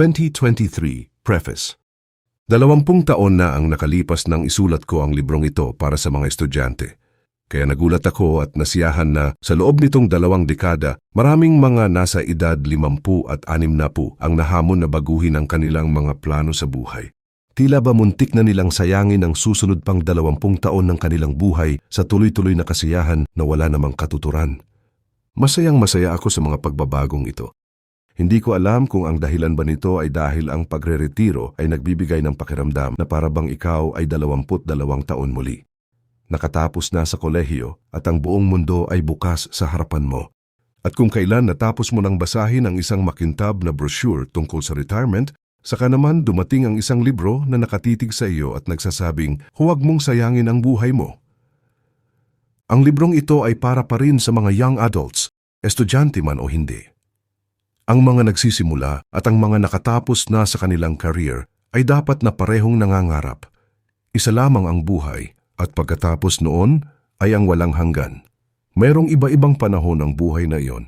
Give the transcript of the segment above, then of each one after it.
2023 Preface Dalawampung taon na ang nakalipas nang isulat ko ang librong ito para sa mga estudyante. Kaya nagulat ako at nasiyahan na sa loob nitong dalawang dekada, maraming mga nasa edad 50 at 60 ang nahamon na baguhin ang kanilang mga plano sa buhay. Tila ba muntik na nilang sayangin ang susunod pang dalawampung taon ng kanilang buhay sa tuloy-tuloy na kasiyahan na wala namang katuturan. Masayang masaya ako sa mga pagbabagong ito. Hindi ko alam kung ang dahilan ba nito ay dahil ang pagre-retiro ay nagbibigay ng pakiramdam na para bang ikaw ay dalawamput dalawang taon muli. Nakatapos na sa kolehiyo at ang buong mundo ay bukas sa harapan mo. At kung kailan natapos mo nang basahin ang isang makintab na brochure tungkol sa retirement, saka naman dumating ang isang libro na nakatitig sa iyo at nagsasabing huwag mong sayangin ang buhay mo. Ang librong ito ay para pa rin sa mga young adults, estudyante man o hindi. Ang mga nagsisimula at ang mga nakatapos na sa kanilang career ay dapat na parehong nangangarap. Isa lamang ang buhay at pagkatapos noon ay ang walang hanggan. Mayroong iba-ibang panahon ang buhay na iyon.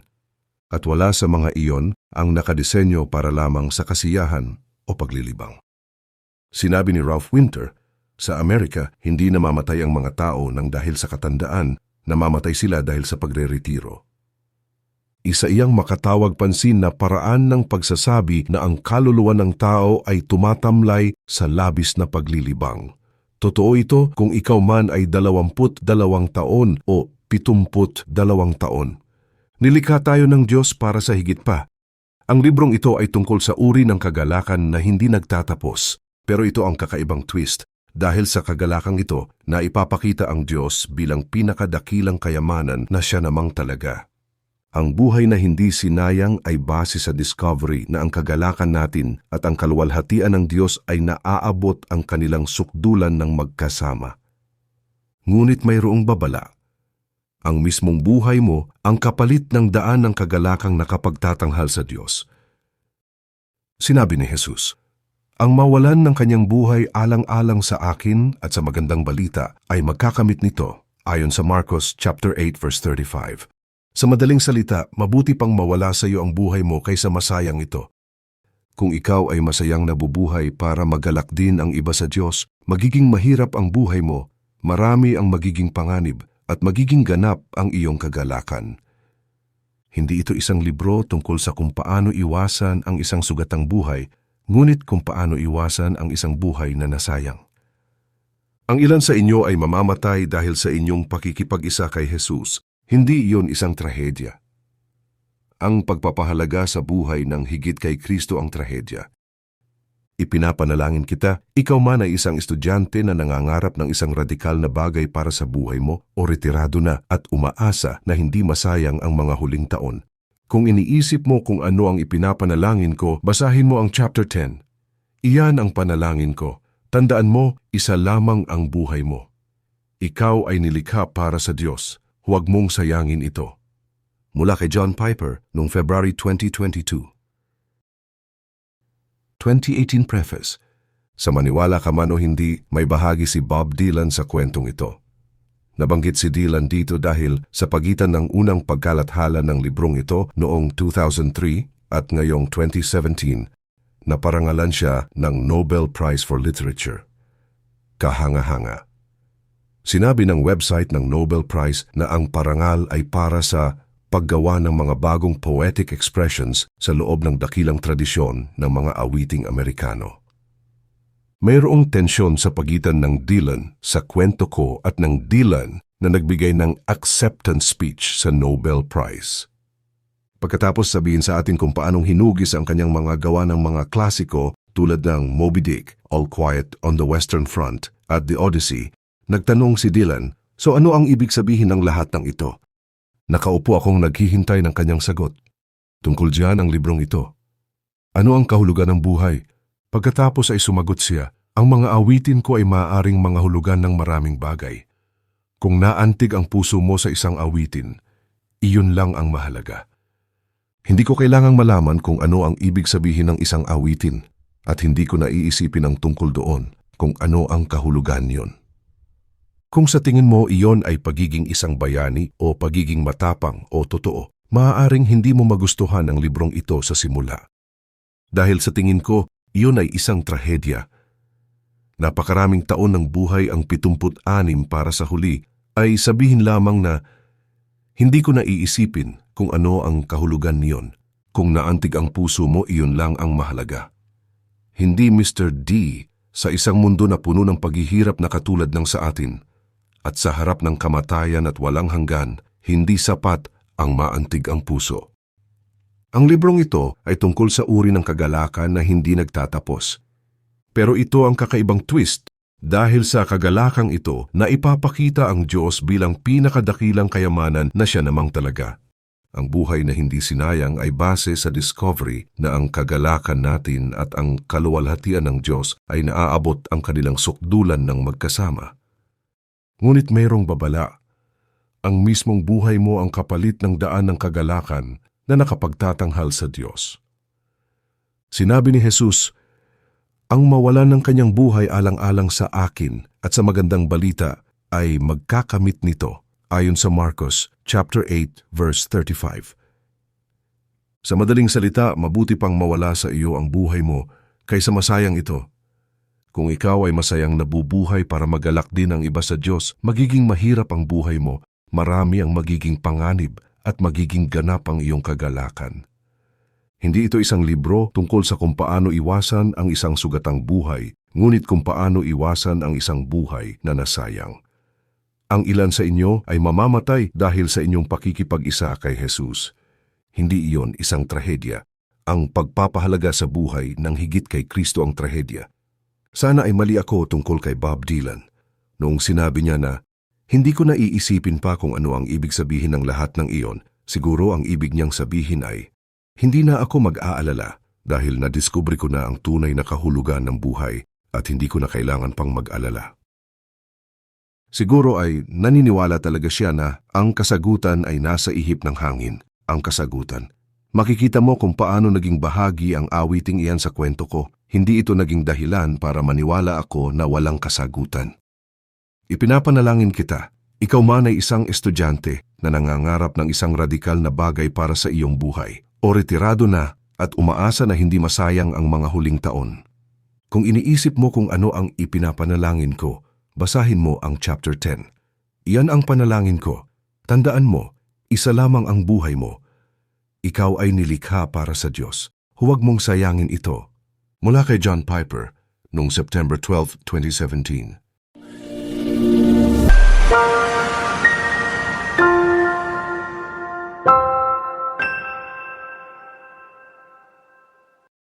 At wala sa mga iyon ang nakadisenyo para lamang sa kasiyahan o paglilibang. Sinabi ni Ralph Winter, sa Amerika hindi namamatay ang mga tao nang dahil sa katandaan, namamatay sila dahil sa pagre-retiro. Isa iyang makatawag pansin na paraan ng pagsasabi na ang kaluluwa ng tao ay tumatamlay sa labis na paglilibang. Totoo ito kung ikaw man ay dalawamput dalawang taon o pitumput dalawang taon. Nilikha tayo ng Diyos para sa higit pa. Ang librong ito ay tungkol sa uri ng kagalakan na hindi nagtatapos, pero ito ang kakaibang twist dahil sa kagalakang ito na ipapakita ang Diyos bilang pinakadakilang kayamanan na siya namang talaga. Ang buhay na hindi sinayang ay base sa discovery na ang kagalakan natin at ang kaluwalhatian ng Diyos ay naaabot ang kanilang sukdulan ng magkasama. Ngunit mayroong babala. Ang mismong buhay mo ang kapalit ng daan ng kagalakang nakapagtatanghal sa Diyos. Sinabi ni Jesus, Ang mawalan ng kanyang buhay alang-alang sa akin at sa magandang balita ay magkakamit nito ayon sa Marcos chapter 8 verse 35. Sa madaling salita, mabuti pang mawala sa iyo ang buhay mo kaysa masayang ito. Kung ikaw ay masayang nabubuhay para magalak din ang iba sa Diyos, magiging mahirap ang buhay mo, marami ang magiging panganib, at magiging ganap ang iyong kagalakan. Hindi ito isang libro tungkol sa kung paano iwasan ang isang sugatang buhay, ngunit kung paano iwasan ang isang buhay na nasayang. Ang ilan sa inyo ay mamamatay dahil sa inyong pakikipag-isa kay Jesus, hindi iyon isang trahedya. Ang pagpapahalaga sa buhay ng higit kay Kristo ang trahedya. Ipinapanalangin kita, ikaw man ay isang estudyante na nangangarap ng isang radikal na bagay para sa buhay mo o retirado na at umaasa na hindi masayang ang mga huling taon. Kung iniisip mo kung ano ang ipinapanalangin ko, basahin mo ang chapter 10. Iyan ang panalangin ko. Tandaan mo, isa lamang ang buhay mo. Ikaw ay nilikha para sa Diyos huwag mong sayangin ito. Mula kay John Piper noong February 2022. 2018 Preface Sa maniwala ka man o hindi, may bahagi si Bob Dylan sa kwentong ito. Nabanggit si Dylan dito dahil sa pagitan ng unang pagkalathala ng librong ito noong 2003 at ngayong 2017, naparangalan siya ng Nobel Prize for Literature. Kahanga-hanga. Sinabi ng website ng Nobel Prize na ang parangal ay para sa paggawa ng mga bagong poetic expressions sa loob ng dakilang tradisyon ng mga awiting Amerikano. Mayroong tensyon sa pagitan ng Dylan sa kwento ko at ng Dylan na nagbigay ng acceptance speech sa Nobel Prize. Pagkatapos sabihin sa atin kung paanong hinugis ang kanyang mga gawa ng mga klasiko tulad ng Moby Dick, All Quiet on the Western Front at The Odyssey, Nagtanong si Dylan, so ano ang ibig sabihin ng lahat ng ito? Nakaupo akong naghihintay ng kanyang sagot. Tungkol diyan ang librong ito. Ano ang kahulugan ng buhay? Pagkatapos ay sumagot siya, ang mga awitin ko ay maaaring mga hulugan ng maraming bagay. Kung naantig ang puso mo sa isang awitin, iyon lang ang mahalaga. Hindi ko kailangang malaman kung ano ang ibig sabihin ng isang awitin at hindi ko naiisipin ang tungkol doon kung ano ang kahulugan niyon. Kung sa tingin mo iyon ay pagiging isang bayani o pagiging matapang o totoo, maaaring hindi mo magustuhan ang librong ito sa simula. Dahil sa tingin ko, iyon ay isang trahedya. Napakaraming taon ng buhay ang 76 para sa huli ay sabihin lamang na hindi ko na iisipin kung ano ang kahulugan niyon. Kung naantig ang puso mo, iyon lang ang mahalaga. Hindi Mr. D sa isang mundo na puno ng paghihirap na katulad ng sa atin. At sa harap ng kamatayan at walang hanggan, hindi sapat ang maantig ang puso. Ang librong ito ay tungkol sa uri ng kagalakan na hindi nagtatapos. Pero ito ang kakaibang twist dahil sa kagalakang ito na ipapakita ang Diyos bilang pinakadakilang kayamanan na siya namang talaga. Ang buhay na hindi sinayang ay base sa discovery na ang kagalakan natin at ang kaluwalhatian ng Diyos ay naaabot ang kanilang sukdulan ng magkasama. Ngunit mayroong babala. Ang mismong buhay mo ang kapalit ng daan ng kagalakan na nakapagtatanghal sa Diyos. Sinabi ni Jesus, ang mawalan ng kanyang buhay alang-alang sa akin at sa magandang balita ay magkakamit nito ayon sa Marcos chapter 8 verse 35. Sa madaling salita, mabuti pang mawala sa iyo ang buhay mo kaysa masayang ito. Kung ikaw ay masayang nabubuhay para magalak din ang iba sa Diyos, magiging mahirap ang buhay mo, marami ang magiging panganib at magiging ganap ang iyong kagalakan. Hindi ito isang libro tungkol sa kung paano iwasan ang isang sugatang buhay, ngunit kung paano iwasan ang isang buhay na nasayang. Ang ilan sa inyo ay mamamatay dahil sa inyong pakikipag-isa kay Jesus. Hindi iyon isang trahedya. Ang pagpapahalaga sa buhay ng higit kay Kristo ang trahedya. Sana ay mali ako tungkol kay Bob Dylan noong sinabi niya na hindi ko na iisipin pa kung ano ang ibig sabihin ng lahat ng iyon. Siguro ang ibig niyang sabihin ay, hindi na ako mag-aalala dahil nadiskubre ko na ang tunay na kahulugan ng buhay at hindi ko na kailangan pang mag-alala. Siguro ay naniniwala talaga siya na ang kasagutan ay nasa ihip ng hangin, ang kasagutan. Makikita mo kung paano naging bahagi ang awiting iyan sa kwento ko. Hindi ito naging dahilan para maniwala ako na walang kasagutan. Ipinapanalangin kita, ikaw man ay isang estudyante na nangangarap ng isang radikal na bagay para sa iyong buhay, o retirado na at umaasa na hindi masayang ang mga huling taon. Kung iniisip mo kung ano ang ipinapanalangin ko, basahin mo ang chapter 10. Iyan ang panalangin ko. Tandaan mo, isa lamang ang buhay mo. Ikaw ay nilikha para sa Diyos. Huwag mong sayangin ito. Mula kay John Piper, noong September 12, 2017.